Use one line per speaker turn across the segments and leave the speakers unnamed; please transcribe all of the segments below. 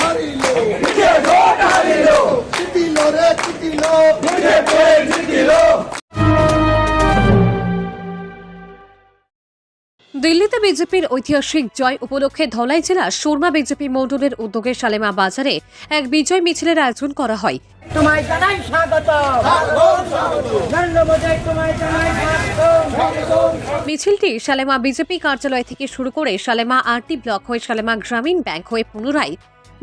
হারিল। জিতিল। রে জিতিল।
দিল্লিতে বিজেপির ঐতিহাসিক জয় উপলক্ষে ধলাই জেলা সুরমা বিজেপি মণ্ডলের উদ্যোগে সালেমা বাজারে এক বিজয় মিছিলের আয়োজন করা হয়।
তোমায় জানাই স্বাগত নরেন্দ্র মোদী তোমায় জানাই স্বাগত
মিছিলটি সালেমা বিজেপি কার্যালয় থেকে শুরু করে সালেমা আরটি ব্লক হয়ে সালেমা গ্রামীণ ব্যাংক হয়ে পুনরায়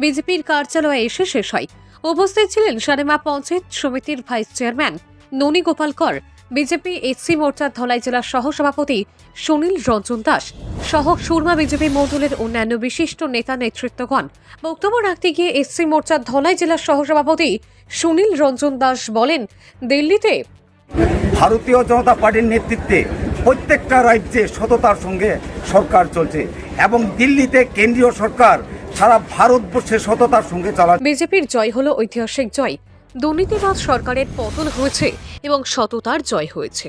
বিজেপির কার্যালয়ে এসে শেষ হয়। উপস্থিত ছিলেন সালেমা পঞ্চায়েত সমিতির ভাইস চেয়ারম্যান ননী গোপাল কর, বিজেপি এসসি মোর্চার ধলাই জেলার সহসভাপতি সুনীল রঞ্জন দাস সহ সুরমা বিজেপি মণ্ডলের অন্যান্য বিশিষ্ট নেতা নেতৃত্বগণ। বক্তব্য রাখতে গিয়ে এসসি মোর্চার ধলাই জেলার সহসভাপতি সুনীল রঞ্জন দাস বলেন, দিল্লিতে
ভারতীয় জনতা পার্টির নেতৃত্বে প্রত্যেকটা রাজ্যে সততার সঙ্গে সরকার চলছে এবং দিল্লিতে কেন্দ্রীয় সরকার সারা ভারতবর্ষে সততার সঙ্গে চালা
বিজেপির জয় হলো ঐতিহাসিক জয়। দুর্নীতিবাদ সরকারের পতন হয়েছে এবং সততার জয় হয়েছে।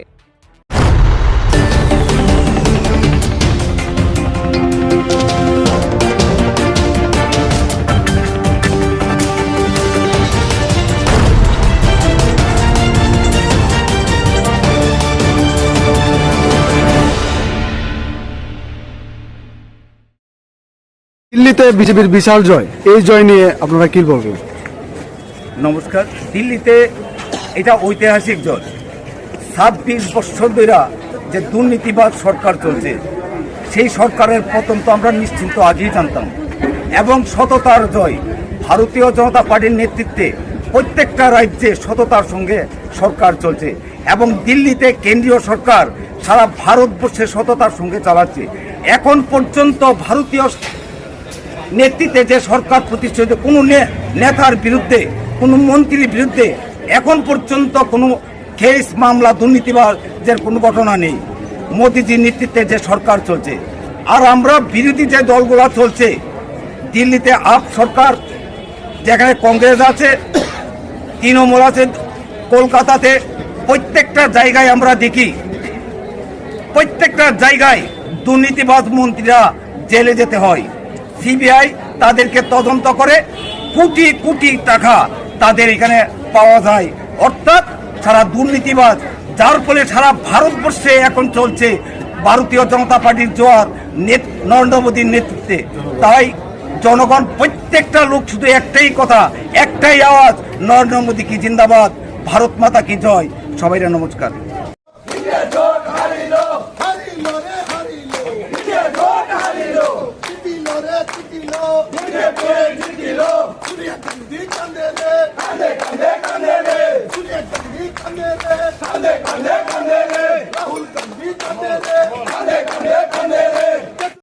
দিল্লিতে বিজেপির বিশাল জয়। এই জয় নিয়ে আপনারা কি বলবেন?
নমস্কার। দিল্লিতে এটা ঐতিহাসিক জয়। ছাব্বিশ বছর ধরে যে দুর্নীতিবাদ সরকার চলছে, সেই সরকারের পতন তো আমরা নিশ্চিন্ত আগেই জানতাম। এবং সততার জয় ভারতীয় জনতা পার্টির নেতৃত্বে প্রত্যেকটা রাজ্যে সততার সঙ্গে সরকার চলছে এবং দিল্লিতে কেন্দ্রীয় সরকার সারা ভারতবর্ষে সততার সঙ্গে চালাচ্ছে। এখন পর্যন্ত ভারতীয় নেতৃত্বে যে সরকার প্রতিষ্ঠিত, কোনো নেতার বিরুদ্ধে, কোনো মন্ত্রীর বিরুদ্ধে এখন পর্যন্ত কোনো কেস, মামলা, দুর্নীতিবাজের কোনো ঘটনা নেই। মোদিজির নেতৃত্বে যে সরকার চলছে। আর আমরা বিরোধী যে দলগুলো চলছে, দিল্লিতে আপ সরকার, যেখানে কংগ্রেস আছে, তৃণমূল আছে, কলকাতাতে প্রত্যেকটা জায়গায় আমরা দেখি, প্রত্যেকটা জায়গায় দুর্নীতিবাদ মন্ত্রীরা জেলে যেতে হয়। সিবিআই তাদেরকে তদন্ত করে কোটি কোটি টাকা তাদের এখানে পাওয়া যায়। অর্থাৎ সারা দুর্নীতিবাজ, যার ফলে সারা ভারতবর্ষে এখন চলছে ভারতীয় জনতা পার্টির জোয়ার নরেন্দ্র মোদীর নেতৃত্বে। তাই জনগণ প্রত্যেকটা লোক শুধু একটাই কথা, একটাই আওয়াজ, নরেন্দ্র মোদী কি জিন্দাবাদ, ভারত মাতা কি জয়, সবাইরা নমস্কার।
반대 반대